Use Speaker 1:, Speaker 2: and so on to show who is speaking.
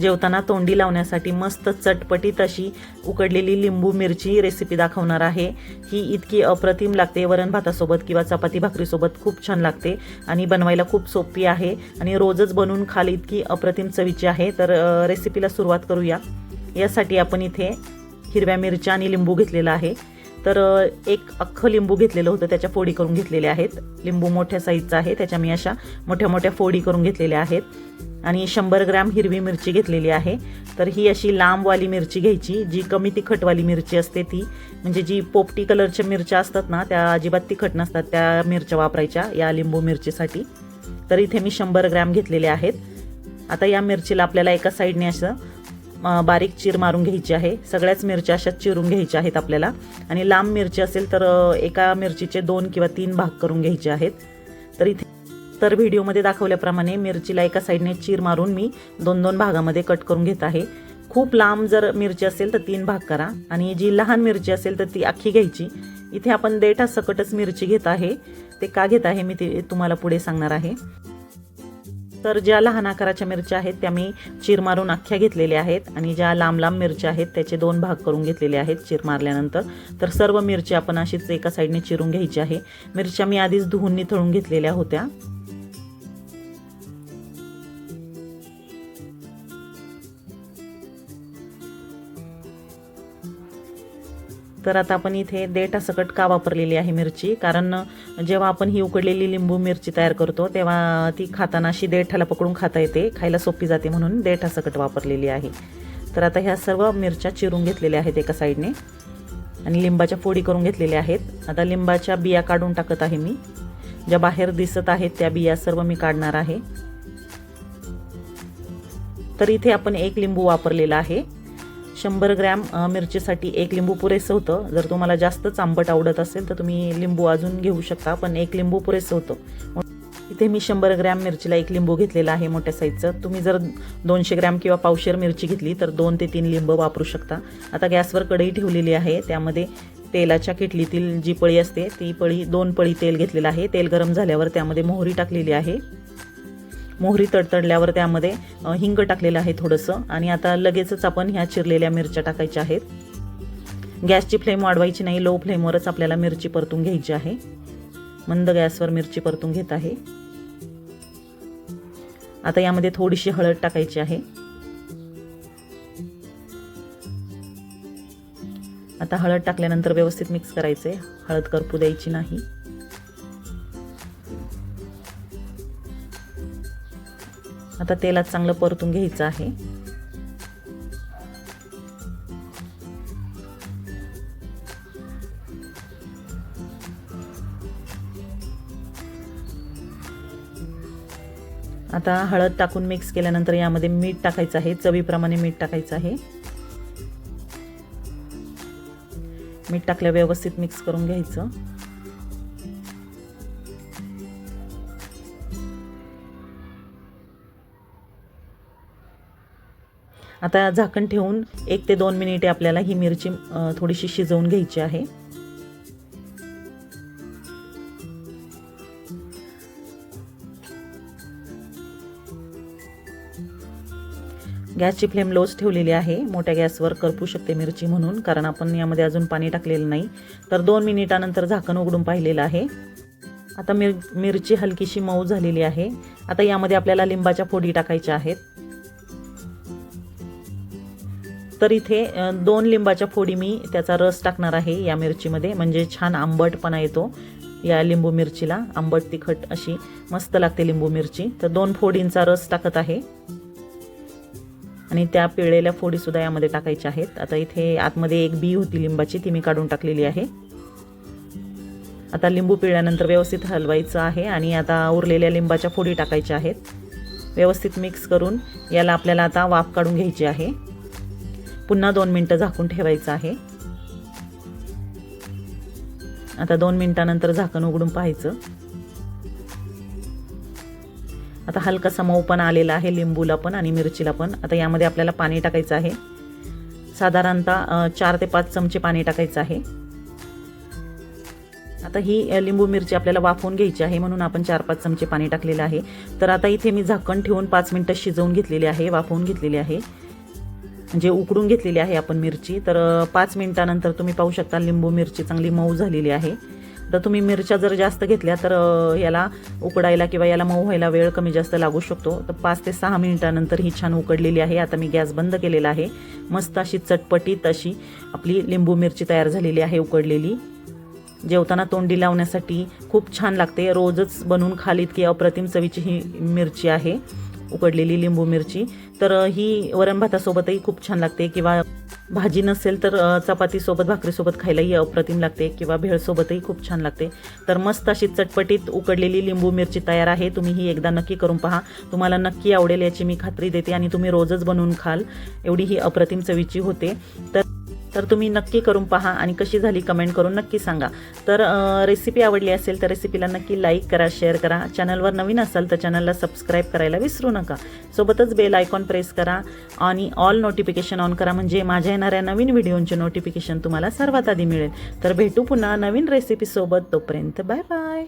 Speaker 1: जेवताना तोंडी लावण्यासाठी मस्त चटपटीत अशी उकडलेली लिंबू मिरची रेसिपी दाखवणार आहे. ही इतकी अप्रतिम लागते. वरण भातासोबत किंवा चपाती भाकरीसोबत खूप छान लागते आणि बनवायला खूप सोपी आहे. आणि रोजच बनवून खाल इतकी अप्रतिम चवीची आहे. तर रेसिपीला सुरुवात करूया. यासाठी आपण इथे हिरव्या मिरच्या आणि लिंबू घेतलेला आहे. तर एक अख्खं लिंबू घेतलेलं होतं त्याच्या फोडी करून घेतलेल्या आहेत. लिंबू मोठ्या साईजचा आहे त्याच्या मी अशा मोठ्या मोठ्या फोडी करून घेतलेल्या आहेत. आणि शंभर ग्रॅम हिरवी मिरची घेतलेली आहे. तर ही अशी लांबवाली मिरची घ्यायची जी कमी तिखटवाली मिरची असते ती. म्हणजे जी पोपटी कलरच्या मिरच्या असतात ना त्या अजिबात तिखट नसतात त्या मिरच्या वापरायच्या या लिंबू मिरचीसाठी. तर इथे मी शंभर ग्रॅम घेतलेले आहेत. आता या मिरचीला आपल्याला एका साईडने असं बारीक चीर मारून घ्यायची आहे. सगळ्याच मिरच्या अशा चिरून घ्यायच्या आहेत आपल्याला. आणि लांब मिरची असेल तर एका मिरचीचे दोन किंवा तीन भाग करून घ्यायचे आहेत. तर इथे तर व्हिडिओमध्ये दाखवल्याप्रमाणे मिरचीला एका साईडने चीर मारून मी दोन दोन भागामध्ये कट करून घेत आहे. खूप लांब जर मिरची असेल तर तीन भाग करा. आणि जी लहान मिरची असेल तर ती अख्खी घ्यायची. इथे आपण देठा सकटच मिरची घेत आहे. ते का घेत आहे मी ते तुम्हाला पुढे सांगणार आहे. तर ज्या लहान आकाराच्या मिरच्या आहेत त्या मी चीर मारून अख्ख्या घेतलेल्या आहेत आणि ज्या लांब लांब मिरच्या आहेत त्याचे दोन भाग करून घेतलेले आहेत चीर मारल्यानंतर. तर सर्व मिरची आपण अशीच एका साईडने चिरून घ्यायची आहे. मिरच्या मी आधीच धुवून निथळून घेतलेल्या होत्या. तर आता आपण इथे देठासकट का वापरलेली आहे मिरची? कारण जेव्हा आपण ही उकडलेली लिंबू मिरची तयार करतो तेव्हा ती खाताना अशी देठाला पकडून खाता येते खायला सोपी जाते म्हणून देठासकट वापरलेली आहे. तर आता ह्या सर्व मिरच्या चिरून घेतलेल्या आहेत एका साईडने आणि लिंबाच्या फोडी करून घेतलेल्या आहेत. आता लिंबाच्या बिया काढून टाकत आहे मी. ज्या बाहेर दिसत आहेत त्या बिया सर्व मी काढणार आहे. तर इथे आपण एक लिंबू वापरलेला आहे. शंभर ग्रॅम मिरचीसाठी एक लिंबू पुरेसं होतं. जर तुम्हाला जास्तच आंबट आवडत असेल तर तुम्ही लिंबू अजून घेऊ शकता पण एक लिंबू पुरेसं होतं. इथे मी शंभर ग्रॅम मिरचीला एक लिंबू घेतलेला आहे मोठ्या साईजचं. तुम्ही जर दोनशे ग्रॅम किंवा पावशेर मिरची घेतली तर दोन ते तीन लिंब वापरू शकता. आता गॅसवर कढई ठेवलेली आहे त्यामध्ये तेलाच्या किटलीतील जी पळी असते ती पळी दोन पळी तेल घेतलेलं आहे. तेल गरम झाल्यावर त्यामध्ये मोहरी टाकलेली आहे. मोहरी तडतडल्यावर त्यामध्ये हिंग टाकलेलं आहे थोडंसं. आणि आता लगेचच आपण ह्या चिरलेल्या मिरच्या टाकायच्या आहेत. गॅसची फ्लेम वाढवायची नाही लो फ्लेमवरच आपल्याला मिरची परतून घ्यायची आहे. मंद गॅसवर मिरची परतून घेत आहे. आता यामध्ये थोडीशी हळद टाकायची आहे. आता हळद टाकल्यानंतर व्यवस्थित मिक्स करायचे हळद करपू द्यायची नाही. आता तेलात चांगलं परतून घ्यायचं आहे. आता हळद टाकून मिक्स केल्यानंतर यामध्ये मीठ टाकायचं आहे चवीप्रमाणे मीठ टाकायचं आहे. मीठ टाकल्या व्यवस्थित मिक्स करून घ्यायचं. आता झाकण ठेवून एक ते दोन मिनिटे आपल्याला ही मिरची थोडीशी शिजवून घ्यायची आहे. गॅसची फ्लेम लोच ठेवलेली आहे. मोठ्या गॅसवर करपू शकते मिरची म्हणून कारण आपण यामध्ये अजून पाणी टाकलेलं नाही. तर दोन मिनिटानंतर झाकण उघडून पाहिलेलं आहे. आता मिर मिरची हलकीशी मऊ झालेली आहे. आता यामध्ये आपल्याला लिंबाच्या फोडी टाकायच्या आहेत. तर इथे दोन लिंबाच्या फोडी मी त्याचा रस टाकणार आहे या मिरचीमध्ये. म्हणजे छान आंबटपणा येतो या लिंबू मिरचीला. आंबट तिखट अशी मस्त लागते लिंबू मिरची. तर दोन फोडींचा रस टाकत आहे. आणि त्या पिळलेल्या फोडीसुद्धा यामध्ये टाकायच्या आहेत. आता इथे आतमध्ये एक बी होती लिंबाची ती मी काढून टाकलेली आहे. आता लिंबू पिळल्यानंतर व्यवस्थित हलवायचं आहे आणि आता उरलेल्या लिंबाच्या फोडी टाकायच्या आहेत. व्यवस्थित मिक्स करून याला आपल्याला आता वाफ काढून घ्यायची आहे. पुन्हा दोन मिनटं झाकून ठेवायचं आहे. आता दोन मिनिटानंतर झाकण उघडून पाहायचं. आता हलकासा मऊ पण आलेला आहे लिंबूला पण आणि मिरचीला पण. आता यामध्ये आपल्याला पाणी टाकायचं आहे. साधारणतः चार ते पाच चमचे पाणी टाकायचं आहे. आता ही लिंबू मिरची आपल्याला वाफवून घ्यायची आहे म्हणून आपण चार पाच चमचे पाणी टाकलेलं आहे. तर आता इथे मी झाकण ठेवून पाच मिनटं शिजवून घेतलेली आहे वाफवून घेतलेली आहे. म्हणजे उकडून घेतलेली आहे आपण मिरची. तर पाच मिनटानंतर तुम्ही पाहू शकता लिंबू मिरची चांगली मऊ झालेली आहे. तर तुम्ही मिरच्या जर जास्त घेतल्या तर याला उकडायला किंवा याला मऊ व्हायला वेळ कमी जास्त लागू शकतो. तर पाच ते सहा मिनिटानंतर ही छान उकडलेली आहे. आता मी गॅस बंद केलेला आहे. मस्त अशी चटपटीत अशी आपली लिंबू मिरची तयार झालेली आहे उकडलेली. जेवताना तोंडी लावण्यासाठी खूप छान लागते. रोजच बनवून खालीत की अप्रतिम चवीची ही मिरची आहे. उकडलेली लिंबू मिरची. तर ही वरण भातासोबतही खूप छान लागते किंवा भाजी नसेल तर चपातीसोबत भाकरीसोबत खायलाही अप्रतिम लागते किंवा भेळसोबतही खूप छान लागते. तर मस्त अशी चटपटीत उकडलेली लिंबू मिरची तयार आहे. तुम्ही ही एकदा नक्की करून पहा. तुम्हाला नक्की आवडेल याची मी खात्री देते आणि तुम्ही रोजच बनवून खाल. एवढी ही अप्रतिम चवीची होते. तर तर तुम्ही नक्की करून पहा आणि कशी झाली कमेंट करून नक्की सांगा. तर रेसिपी आवडली असेल तर रेसिपीला नक्की लाईक करा शेअर करा. चॅनलवर नवीन असाल तर चॅनलला सबस्क्राईब करायला विसरू नका. सोबतच बेल आयकॉन प्रेस करा आणि ऑल नोटिफिकेशन ऑन करा म्हणजे माझ्या येणाऱ्या नवीन व्हिडिओंचे नोटिफिकेशन तुम्हाला सर्वात आधी मिळेल. तर भेटू पुन्हा नवीन रेसिपीसोबत तोपर्यंत बाय बाय